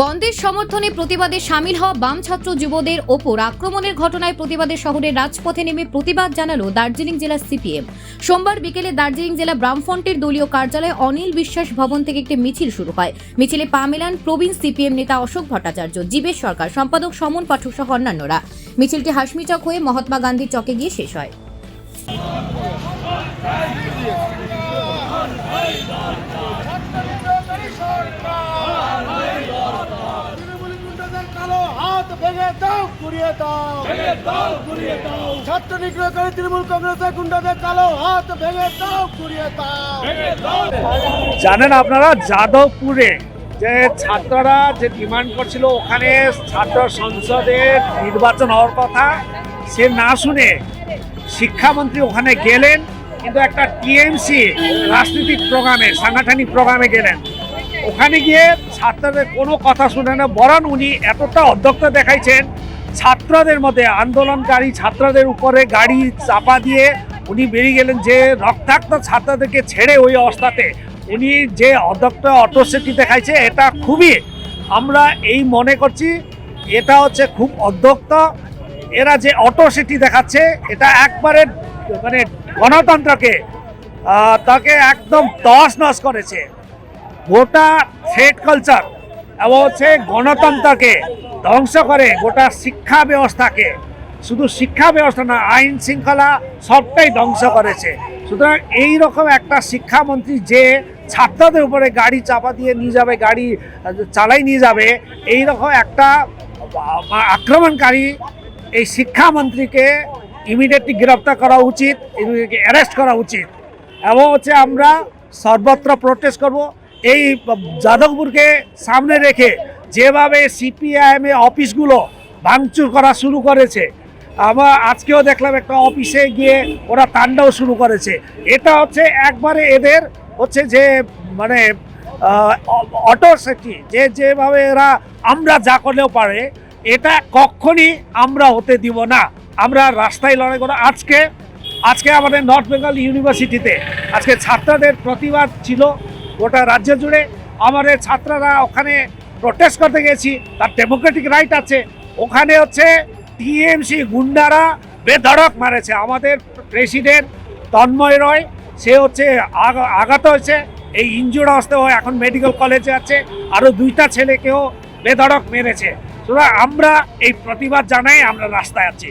বন্ধের সমর্থনে প্রতিবাদে সামিল হওয়া বাম ছাত্র যুবদের ওপর আক্রমণের ঘটনায় প্রতিবাদে শহরের রাজপথে নেমে প্রতিবাদ জানালো দার্জিলিং জেলা সিপিএম। সোমবার বিকেলে দার্জিলিং জেলা বামফ্রন্টের দলীয় কার্যালয়ে অনিল বিশ্বাস ভবন থেকে একটি মিছিল শুরু হয়। মিছিলে পা মেলান প্রবীণ সিপিএম নেতা অশোক ভট্টাচার্য, জীবেশ সরকার, সম্পাদক সমন পাঠক সহ অন্যান্যরা। মিছিলটি হাসমিচক হয়ে মহাত্মা গান্ধীর চকে গিয়ে শেষ হয় তৃণমূল গুন্ডাদের কালো হাত ভেঙে দাও ঘুরিয়ে দাও। ঘুরিয়ে দাও। ছাত্র তৃণমূল কংগ্রেসের গুন্ডাদের কালো হাত ভেঙে দাও ঘুরিয়ে দাও। জানেন আপনারা যাদবপুরে যে ছাত্ররা যে ডিমান্ড করছিল ওখানে ছাত্র সংসদের নির্বাচন হওয়ার কথা সে না শুনে শিক্ষামন্ত্রী ওখানে গেলেন কিন্তু একটা টিএমসি রাজনৈতিক প্রোগ্রামে সাংগঠনিক প্রোগ্রামে গেলেন। ওখানে গিয়ে ছাত্রদের কোনো কথা শুনে না বরং উনি এতটা অধ্যক্ষ দেখাইছেন ছাত্রদের মধ্যে, আন্দোলনকারী ছাত্রদের উপরে গাড়ি চাপা দিয়ে উনি বেরিয়ে গেলেন যে রক্তাক্ত ছাত্রদেরকে ছেড়ে ওই অবস্থাতে। উনি যে অধ্যক্ষ অটোসেটি দেখাইছে, এটা খুবই আমরা এই মনে করছি, এটা হচ্ছে খুব অধ্যক্ত এরা যে অটোসিটি দেখাচ্ছে, এটা একবারে মানে গণতন্ত্রকে তাকে একদম তস নস করেছে। গোটা থ্রেড কালচার এবং হচ্ছে গণতন্ত্রকে ধ্বংস করে গোটা শিক্ষা ব্যবস্থাকে। শুধু শিক্ষা ব্যবস্থা না, আইন শৃঙ্খলা সবটাই ধ্বংস করেছে। সুতরাং এই রকম একটা শিক্ষামন্ত্রী যে ছাত্রদের উপরে গাড়ি চাপা দিয়ে নিয়ে যাবে, গাড়ি চালাই নিয়ে যাবে এই রকম একটা আক্রমণকারী এই শিক্ষামন্ত্রীকে ইমিডিয়েটলি গ্রেপ্তার করা উচিত ইমিডিয়েটলি অ্যারেস্ট করা উচিত। এবং হচ্ছে আমরা সর্বত্র প্রোটেস্ট করব। এই যাদবপুরকে সামনে রেখে যেভাবে সিপিআইএম এর অফিসগুলো ভাঙচুর করা শুরু করেছে আমরা আজকেও দেখলাম একটা অফিসে গিয়ে ওরা তাণ্ডব শুরু করেছে। এটা হচ্ছে একবারে এদের হচ্ছে যে মানে অটোসেটি যে যেভাবে এরা আমরা যা করলেও পারে, এটা কখনই আমরা হতে দিব না। আমরা রাস্তায় লড়াই করো আজকে আজকে আমাদের নর্থ বেঙ্গল ইউনিভার্সিটিতে আজকে ছাত্রদের প্রতিবাদ ছিল গোটা রাজ্য জুড়ে। আমাদের ছাত্ররা ওখানে প্রোটেস্ট করতে গেছি, তার ডেমোক্রেটিক রাইট আছে। ওখানে হচ্ছে টিএমসি গুন্ডারা বেধড়ক মারেছে। আমাদের প্রেসিডেন্ট তন্ময় রয়, সে হচ্ছে আঘাত হয়েছে। এই ইঞ্জুর অবস্থায় হয় এখন মেডিকেল কলেজে আছে। আরও দুইটা ছেলেকেও বেধড়ক মেরেছে। সুতরাং আমরা এই প্রতিবাদ জানাই, আমরা রাস্তায় আছি।